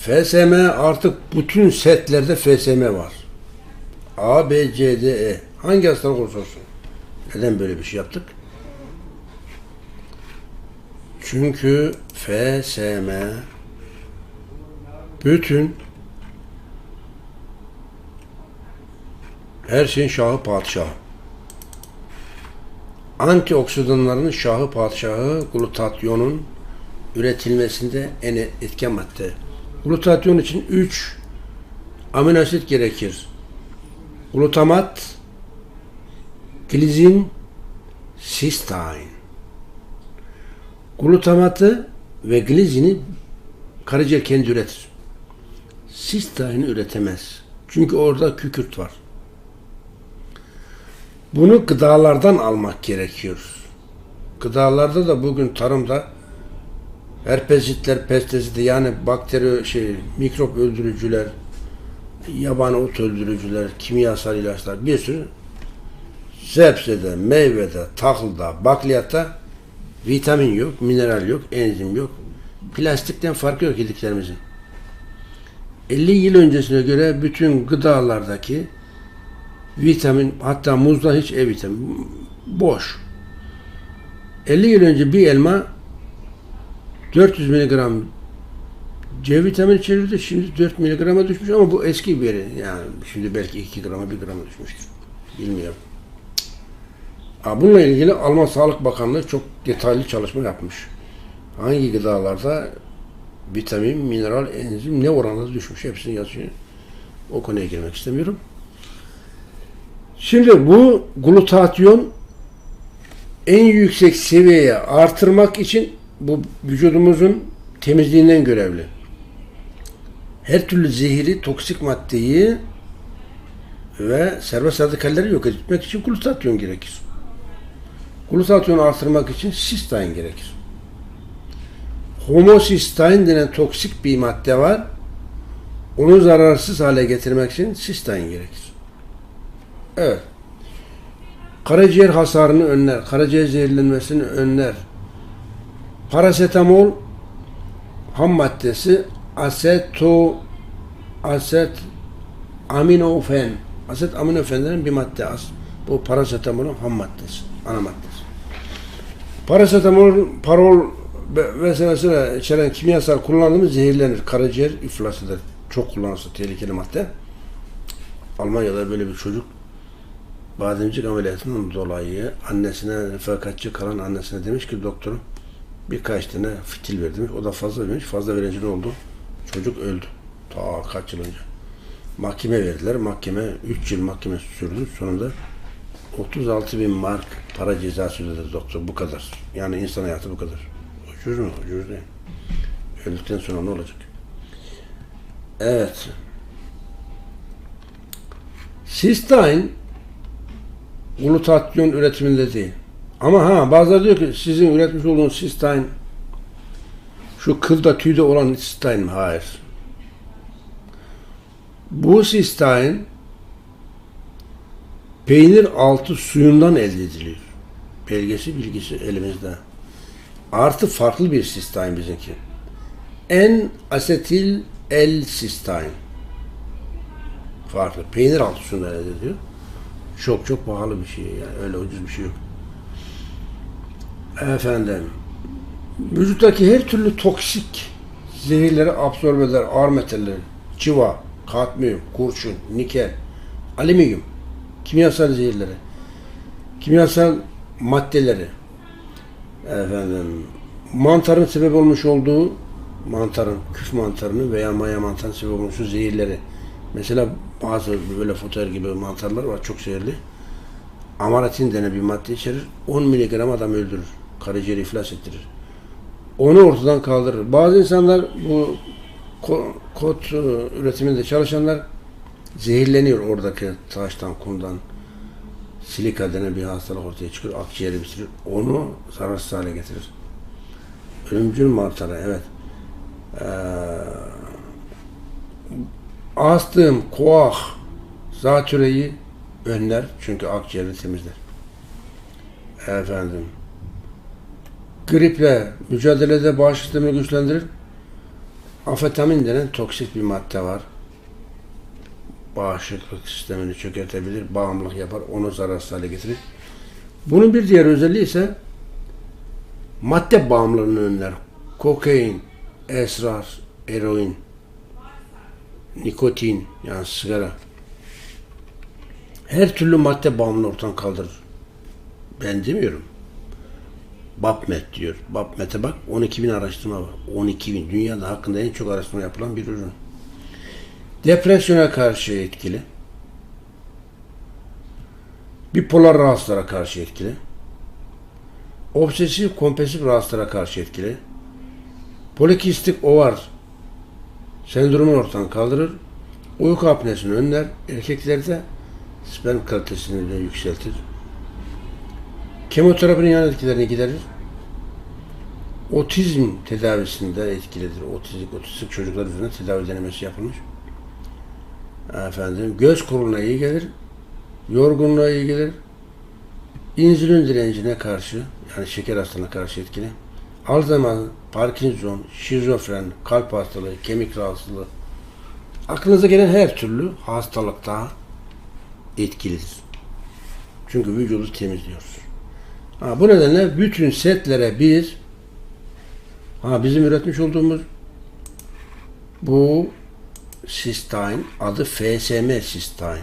FSM artık bütün setlerde FSM var. A, B, C, D, E. Hangi hastalık olursa olsun. Neden böyle bir şey yaptık? Çünkü FSM bütün her şeyin şahı padişahı. Antioksidanların şahı padişahı glutatyonun üretilmesinde en etken madde. Glutatyon için 3 amino asit gerekir. Glutamat, glizin, sistein. Glutamatı ve glizini karaciğer kendi üretir. Sisteini üretemez. Çünkü orada kükürt var. Bunu gıdalardan almak gerekiyor. Gıdalarda da bugün tarımda herpesitler, pestisitler yani bakteri şey mikrop öldürücüler, yabani ot öldürücüler, kimyasal ilaçlar bir sürü sebzede, meyvede, tahılda, bakliyatta vitamin yok, mineral yok, enzim yok. Plastikten farkı yok yediklerimizin. 50 yıl öncesine göre bütün gıdalardaki vitamin hatta muzda hiç E vitamin boş. 50 yıl önce bir elma 400 miligram C vitamini içerirdi. Şimdi 4 miligrama düşmüş ama bu eski bir. Yani şimdi belki 2 grama 1 grama düşmüştür. Bilmiyorum. Ha, bununla ilgili Alman Sağlık Bakanlığı çok detaylı çalışma yapmış. Hangi gıdalarda vitamin, mineral, enzim ne oranda düşmüş hepsini yazıyor. O konuya girmek istemiyorum. Şimdi bu glutatyon en yüksek seviyeye artırmak için bu vücudumuzun temizliğinden görevli. Her türlü zehiri, toksik maddeyi ve serbest radikalleri yok etmek için glutatyon gerekir. Glutatyonu artırmak için sistein gerekir. Homosistein denen toksik bir madde var. Onu zararsız hale getirmek için sistein gerekir. Evet. Karaciğer hasarını önler, karaciğer zehirlenmesini önler. Parasetamol ham maddesi aseto aset aminofen aset aminofenlerin bir madde az. Bu parasetamolun ham maddesi, ana maddesi. Parasetamol, parol vesaire içeren kimyasal kullandığımız zehirlenir. Karaciğer iflas eder. Çok kullanırsa tehlikeli madde. Almanya'da böyle bir çocuk bademcik ameliyatından dolayı annesine refakatçi kalan annesine demiş ki doktorum birkaç tane fitil ver demiş. O da fazla vermiş. Fazla verince ne oldu? Çocuk öldü. Ta kaç yıl önce. Mahkeme verdiler. Mahkeme 3 yıl mahkeme sürdü. Sonunda 36 bin mark para cezası ödedi doktor. Bu kadar. Yani insan hayatı bu kadar. Ucuz mu? Ucuz değil. Öldükten sonra ne olacak? Evet. Sistein glutatyon üretiminde değil. Ama ha bazıları diyor ki sizin üretmiş olduğunuz sistein şu kılda tüyde olan sistein mi? Hayır. Bu sistein peynir altı suyundan elde ediliyor. Belgesi bilgisi elimizde. Artı farklı bir sistein bizimki. En asetil el sistein. Farklı. Peynir altı suyundan elde ediliyor. Çok çok pahalı bir şey yani. Öyle ucuz bir şey yok. Efendim, vücuttaki her türlü toksik zehirleri absorbe eder. Ağır metalleri, çiva, kadmiyum, kurşun, nikel, alüminyum, kimyasal zehirleri, kimyasal maddeleri, efendim, mantarın sebep olmuş olduğu mantarın, küf mantarını veya maya mantarının sebep olmuş olduğu zehirleri. Mesela bazı böyle fotoğraf gibi mantarlar var çok zehirli. Amaratin denen bir madde içerir. 10 miligram adam öldürür. Karaciğeri iflas ettirir. Onu ortadan kaldırır. Bazı insanlar bu kot üretiminde çalışanlar zehirleniyor oradaki taştan, kumdan. Silika denen bir hastalık ortaya çıkıyor. Akciğeri bitirir. Onu zararsız hale getirir. Ölümcül mantarı evet. Ee, astım, koah, zatüreyi önler. Çünkü akciğeri temizler. Efendim. Griple mücadelede bağışıklık sistemini güçlendirir. Afetamin denen toksik bir madde var. Bağışıklık sistemini çökertebilir, bağımlılık yapar, onu zararsız hale getirir. Bunun bir diğer özelliği ise madde bağımlılığını önler. Kokain, esrar, eroin, nikotin yani sigara. Her türlü madde bağımlılığı ortadan kaldırır. Ben demiyorum. BAPMET diyor. BAPMET'e bak 12 bin araştırma var. 12 bin. Dünyada hakkında en çok araştırma yapılan bir ürün. Depresyona karşı etkili. Bipolar rahatsızlara karşı etkili. Obsesif kompulsif rahatsızlara karşı etkili. Polikistik ovar sendromun ortadan kaldırır. Uyku apnesini önler. Erkeklerde sperm kalitesini de yükseltir. Kemoterapinin yan etkilerini giderir. Otizm tedavisinde etkilidir. Otizm, otistik çocuklar üzerinde tedavi denemesi yapılmış. Efendim, göz kuruluğuna iyi gelir. Yorgunluğa iyi gelir. İnsülin direncine karşı, yani şeker hastalığına karşı etkili. Alzheimer, Parkinson, şizofren, kalp hastalığı, kemik rahatsızlığı. Aklınıza gelen her türlü hastalıkta etkilidir. Çünkü vücudu temizliyoruz. Ha, bu nedenle bütün setlere biz ha, bizim üretmiş olduğumuz bu Sistine adı FSM Sistine.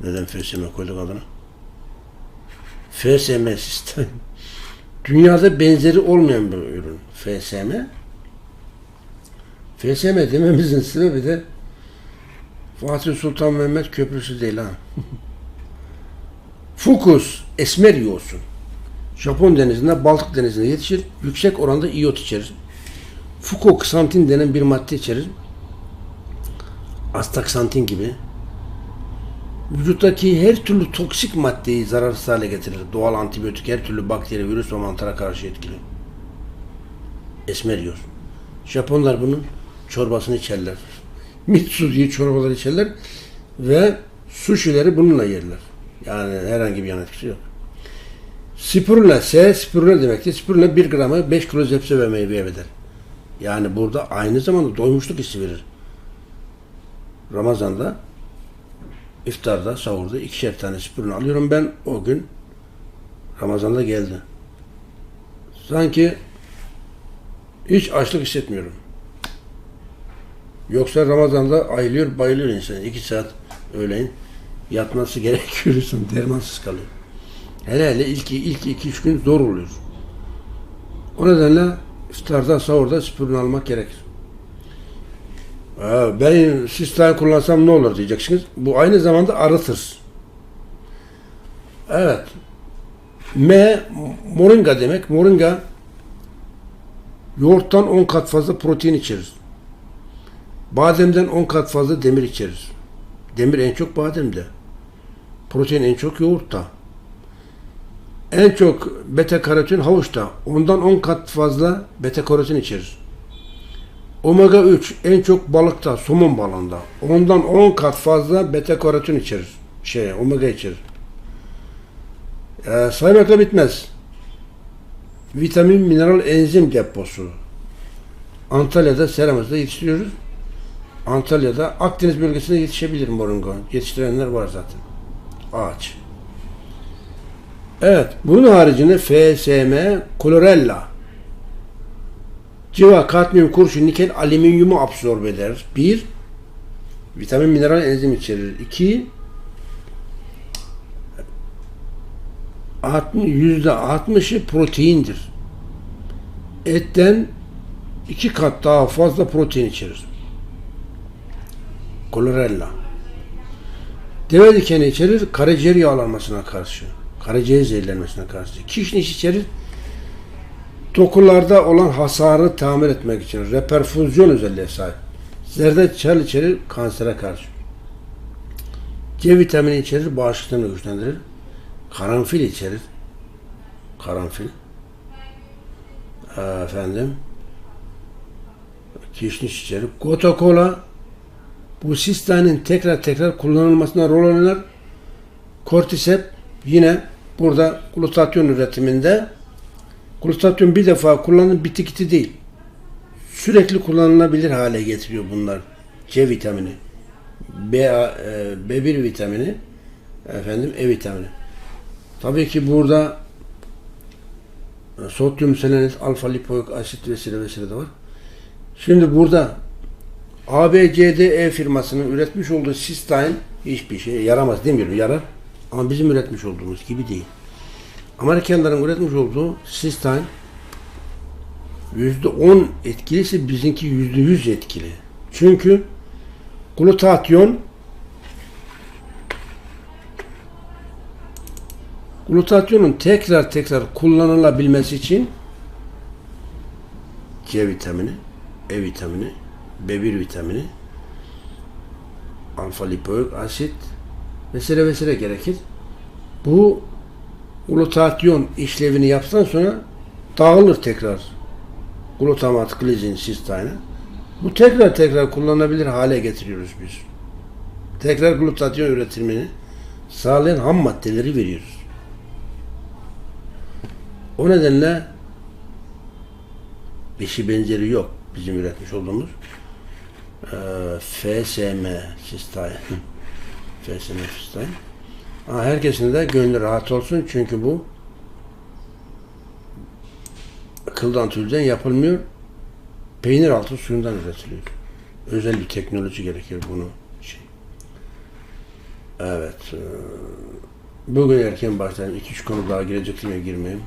Neden FSM koyduk adını? FSM Sistine. Dünyada benzeri olmayan bir ürün. FSM. FSM dememizin sebebi de Fatih Sultan Mehmet Köprüsü değil ha. Fukus esmer yosun. Japon denizinde, Baltık denizinde yetişir. Yüksek oranda iyot içerir. Fukoksantin denen bir madde içerir. Astaksantin gibi. Vücuttaki her türlü toksik maddeyi zararsız hale getirir. Doğal antibiyotik her türlü bakteri, virüs ve mantara karşı etkili. Esmer yosun. Japonlar bunun çorbasını içerler. Mitsu diye çorbalar içerler ve sushileri bununla yerler. Yani herhangi bir yan etkisi yok. Spirulina S, spirulina demektir. Spirulina 1 gramı 5 kilo zepse ve meyveye bedel. Yani burada aynı zamanda doymuşluk hissi verir. Ramazan'da iftarda, sahurda ikişer tane spirulina alıyorum ben o gün. Ramazan'da geldi. Sanki hiç açlık hissetmiyorum. Yoksa Ramazan'da ayılıyor, bayılıyor insan. iki saat öğleyin yatması gerekiyorsun. Dermansız kalıyor. Hele hele ilk, ilk iki üç gün zor oluyor. O nedenle iftarda, sahurda spirulina almak gerekir. Ee, ben sistem kullansam ne olur diyeceksiniz. Bu aynı zamanda arıtır. Evet. M, moringa demek. Moringa yoğurttan 10 kat fazla protein içerir. Bademden 10 kat fazla demir içerir. Demir en çok bademde. Protein en çok yoğurtta. En çok beta karotin havuçta. Ondan 10 kat fazla beta karotin içerir. Omega 3 en çok balıkta, somon balığında. Ondan 10 kat fazla beta karotin içerir. Şey, omega içerir. Ee, saymakla bitmez. Vitamin, mineral, enzim deposu. Antalya'da, Seramız'da yetiştiriyoruz. Antalya'da Akdeniz bölgesinde yetişebilir moringa. Yetiştirenler var zaten. Ağaç. Evet. Bunun haricinde FSM, klorella. Civa, kadmiyum, kurşun, nikel, alüminyumu absorbe eder. Bir, vitamin, mineral, enzim içerir. İki, yüzde altmışı proteindir. Etten iki kat daha fazla protein içerir. Chlorella. Deve dikeni içerir karaciğer yağlanmasına karşı. Karaciğer zehirlenmesine karşı. Kişniş içerir dokularda olan hasarı tamir etmek için reperfüzyon özelliğe sahip. Zerdeçal içerir kansere karşı. C vitamini içerir bağışıklığını güçlendirir. Karanfil içerir. Karanfil. Efendim. Kişniş içerir. Coca-Cola bu sistanin tekrar tekrar kullanılmasına rol oynar. Kortisep yine burada glutatyon üretiminde glutatyon bir defa kullanın bitti gitti değil. sürekli kullanılabilir hale getiriyor bunlar. C vitamini, B, e, B1 vitamini, efendim E vitamini. Tabii ki burada e, sodyum selenit, alfa lipoik asit vesaire vesaire de var. Şimdi burada ABCDE firmasının üretmiş olduğu Cysteine hiçbir şey yaramaz demiyorum yarar. Ama bizim üretmiş olduğumuz gibi değil. Amerikanların üretmiş olduğu yüzde on etkiliyse bizimki yüzde yüz etkili. Çünkü glutatyon glutatyonun tekrar tekrar kullanılabilmesi için C vitamini, E vitamini, B1 vitamini, alfa lipoik asit vesaire vesaire gerekir. Bu glutatyon işlevini yaptıktan sonra dağılır tekrar glutamat, glizin, sisteine. Bu tekrar tekrar kullanılabilir hale getiriyoruz biz. Tekrar glutatyon üretimini sağlayan ham maddeleri veriyoruz. O nedenle eşi benzeri yok bizim üretmiş olduğumuz FSM Sistine FSM Sistine ama herkesin de gönlü rahat olsun çünkü bu kıldan tülden yapılmıyor peynir altı suyundan üretiliyor. Özel bir teknoloji gerekiyor bunu şey. Evet. eee, Bugün erken başlayayım. 2-3 konu daha girecek mi girmeyeyim.